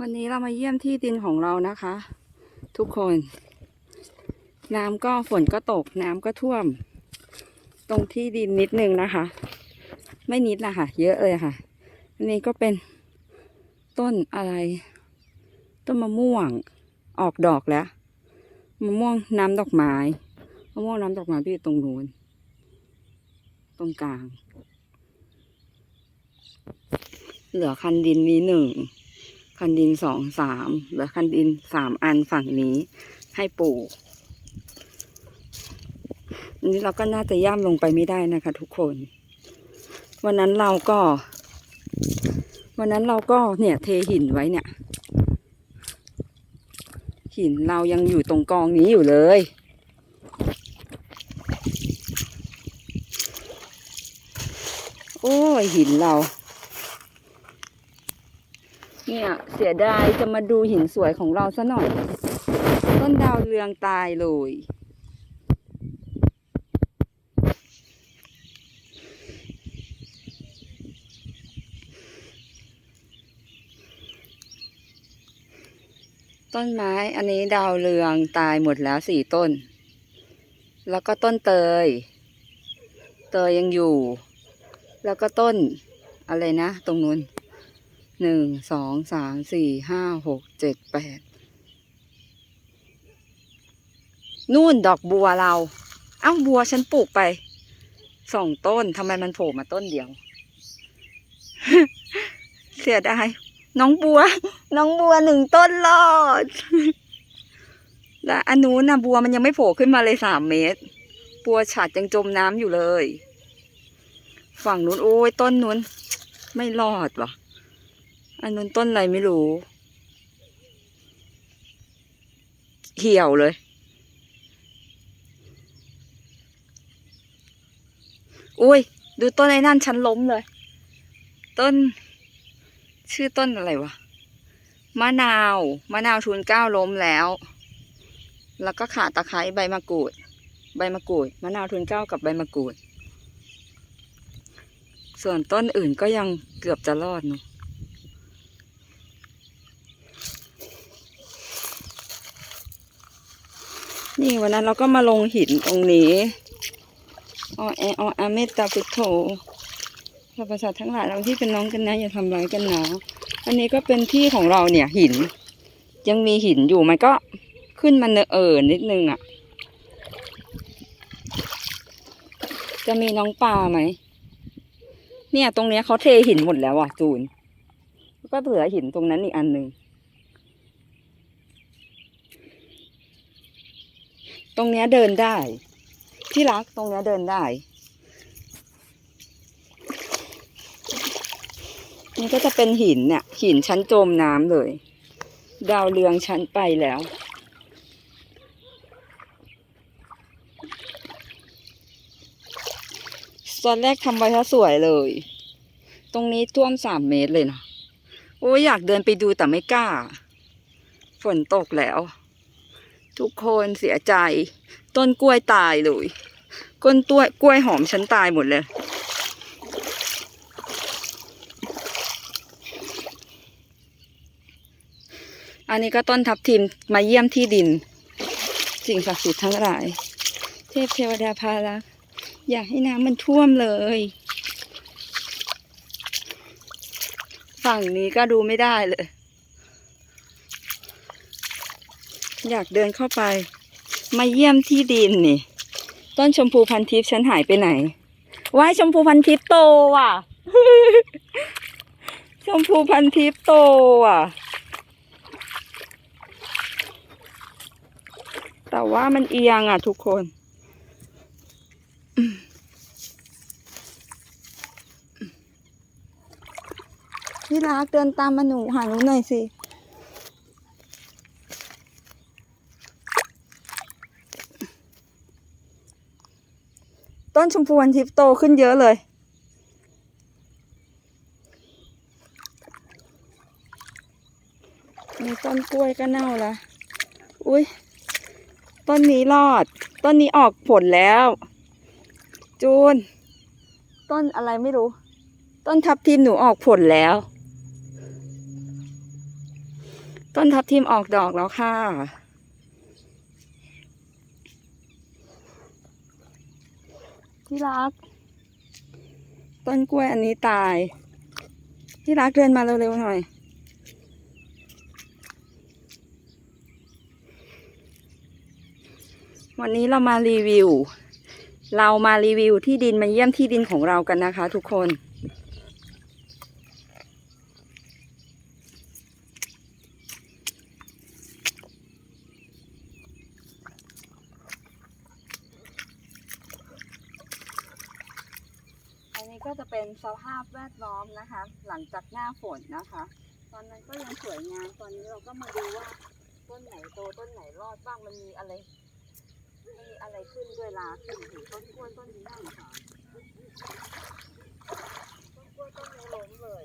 วันนี้เรามาเยี่ยมที่ดินของเรานะคะ ทุกคน น้ำก็ฝนก็ตกน้ำก็ท่วม ตรงที่ดินนิดนึงนะคะ ไม่นิดละค่ะ เยอะเลยค่ะ อันนี้ก็เป็นต้นอะไร ต้นมะม่วงออกดอกแล้วมะม่วงน้ำดอกไม้มะม่วงน้ำดอกไม้ที่อยู่ตรงนู้นตรงกลาง เหลือคันดินนี้หนึ่ง คันดินสองสามเหลือคันดินสามอันฝั่งนี้ ให้ปลูกอันนี้เราก็น่าจะย่ำลงไปไม่ได้นะคะ ทุกคน วันนั้นเราก็ วันนั้นเราก็เนี่ยเทหินไว้เนี่ย หินเรายังอยู่ตรงกองนี้อยู่เลยโอ้ยหินเรา เนี่ยเสียดายจะมาดูหินสวยของเราซะหน่อย ต้นดาวเรืองตายเลย ต้นไม้อันนี้ดาวเรืองตายหมดแล้วสี่ต้น แล้วก็ต้นเตย เตยยังอยู่ แล้วก็ต้นอะไรนะ ตรงนู้น หนึ่งสองสามสี่ห้าหกเจ็ดแปดนู่นดอกบัวเรา เอ้าบัวฉันปลูกไปสองต้นทำไมมันโผล่มาต้นเดียว เสียดายน้องบัว น้องบัวหนึ่งต้นรอด และอันนู้นนะบัวมันยังไม่โผล่ขึ้นมาเลยสามเมตร บัวฉัดยังจมน้ำอยู่เลย ฝั่งนู้นโอ้ยต้นนู้น ไม่รอดว่ะ อันนู้นต้นอะไรไม่รู้ เหี่ยวเลย อุ้ย ดูต้นไอ้นั่นฉันล้มเลย ต้น ชื่อต้นอะไรวะ มะนาว มะนาวทุนเก้าล้มแล้ว แล้วก็ขาตะไคร้ใบมะกรูด ใบมะกรูด มะนาวทุนเก้ากับใบมะกรูด ส่วนต้นอื่นก็ยังเกือบจะรอดเนอะ นี่วันนั้นเราก็มาลงหินตรงนี้ออแออออาเมตตาพุทโธพระประสาททั้งหลายเราที่เป็นน้องกันนะ อย่าทำร้ายกันนะอันนี้ก็เป็นที่ของเราเนี่ยหิน ยังมีหินอยู่มันก็ขึ้นมาเนอเออนิดนึงอะ จะมีน้องปลาไหมเนี่ยตรงเนี้ยเขาเทหินหมดแล้วอะจูน ก็เหลือหินตรงนั้นอีกอันหนึ่ง ตรงเนี้ยเดินได้ ที่รักตรงเนี้ยเดินได้นี่ก็จะเป็นหินเนี่ยหินชั้นจมน้ำเลย ดาวเรืองชั้นไปแล้วตอนแรกทำไว้ถ้าสวยเลย ตรงนี้ท่วมสามเมตรเลยเนาะโอ้ยอยากเดินไปดูแต่ไม่กล้า ฝนตกแล้ว ทุกคนเสียใจ ต้นกล้วยตายเลยก้นต้วกล้วยหอมฉันตายหมดเลย อันนี้ก็ต้นทับทิมมาเยี่ยมที่ดิน สิ่งศักดิ์สิทธิ์ทั้งหลาย เทพเทวดาพารักอยากให้น้ำมันท่วมเลย ฝั่งนี้ก็ดูไม่ได้เลย อยากเดินเข้าไป มาเยี่ยมที่ดินนี่ ต้นชมพูพันทิพย์ฉันหายไปไหนว่ายชมพูพันทิพย์โตว่ะ ชมพูพันทิพย์โตว่ะ แต่ว่ามันเอียงอะทุกคนพี่รักเดินตามมาหนูหาหนูหน่อยสิ นชมพูวันทิพโตขึ้นเยอะเลย มีต้นกล้วยก็เน่าละอุ้ยต้นนี้รอด ต้นนี้ออกผลแล้ว จูน ต้นอะไรไม่รู้ ต้นทับทิมหนูออกผลแล้ว ต้นทับทิมออกดอกแล้วค่ะ ที่รัก ต้นกล้วยอันนี้ตาย ที่รักเดินมาเร็วๆหน่อย วันนี้เรามารีวิว เรามารีวิวที่ดินมาเยี่ยมที่ดินของเรากันนะคะทุกคนอันนี้ก็จะเป็นสภาพแวดล้อมนะคะ ห ลังจากหน้าฝนนะคะ ตอนนั้นก็ยังสวยงามตอนนี้เราก็มาดูว่าต้นไหนโตต้นไหนรอดบ้างมันมีอะไรมีอะไรขึ้นด้วยลาขึ้นถึงต้นกล้วยต้นนี้น่าสงสารต้นกล้วยต้นนี้ล้มเลย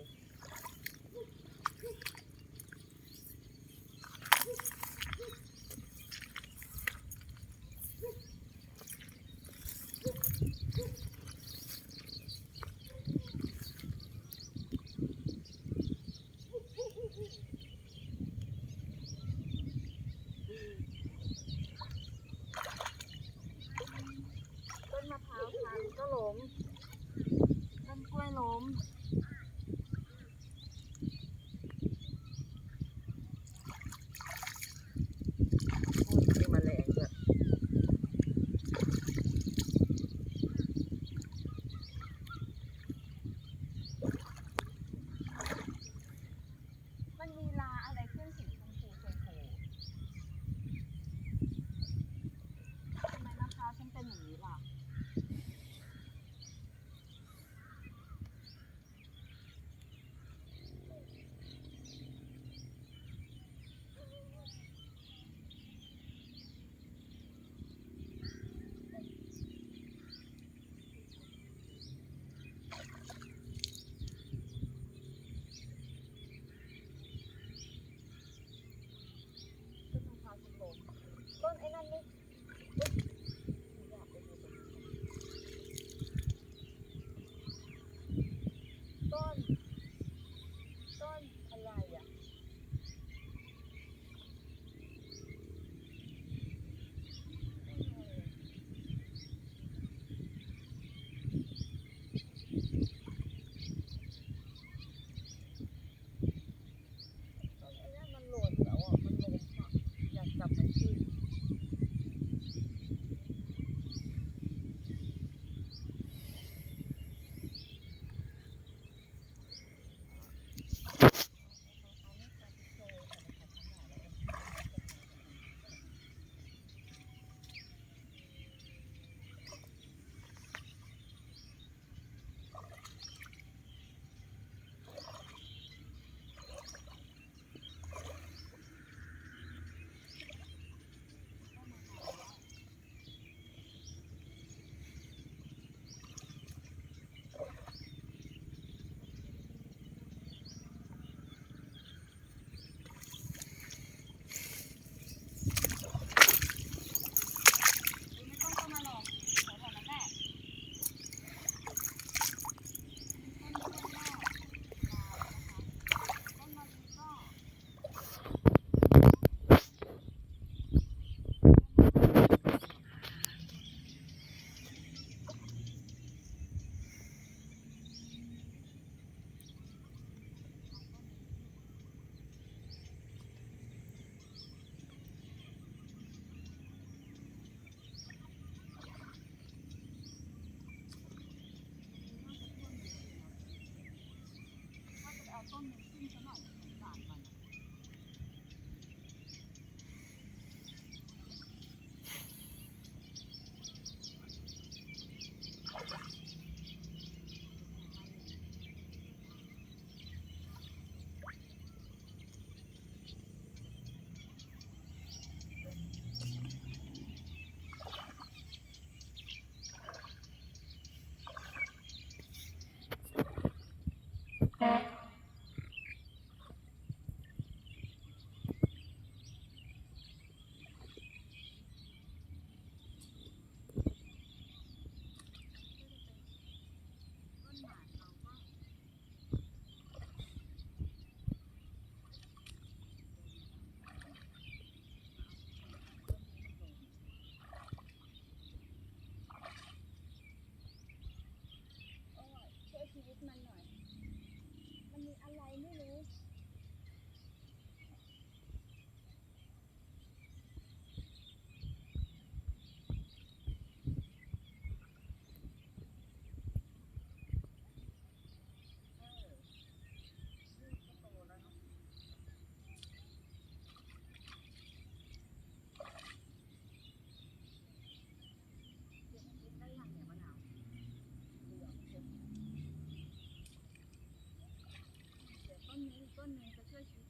问你的车型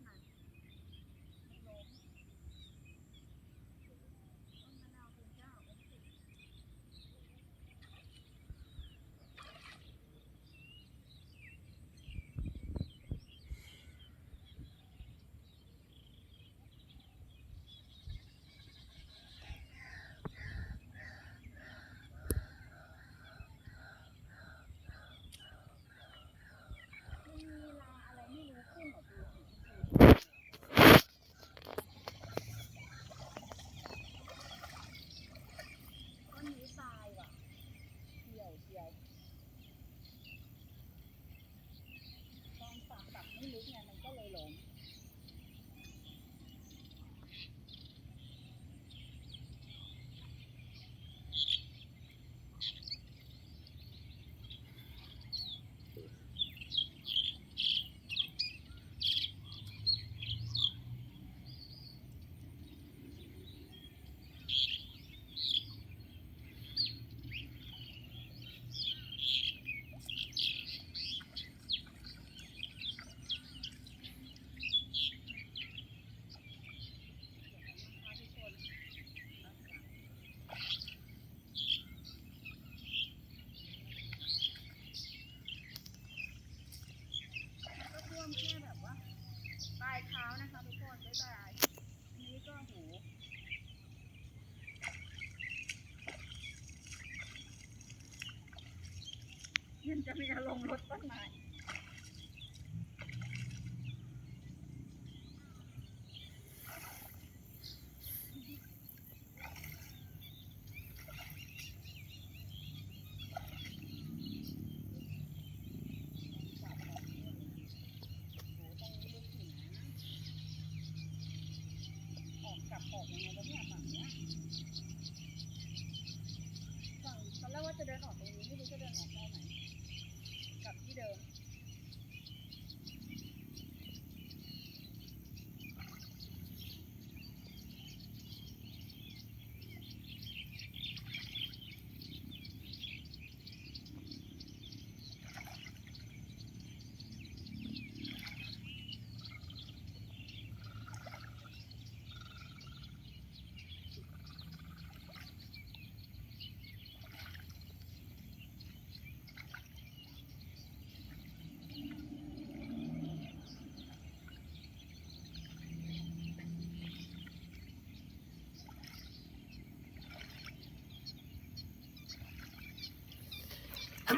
จะมีอารมณ์รถต้นไม้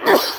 Ugh.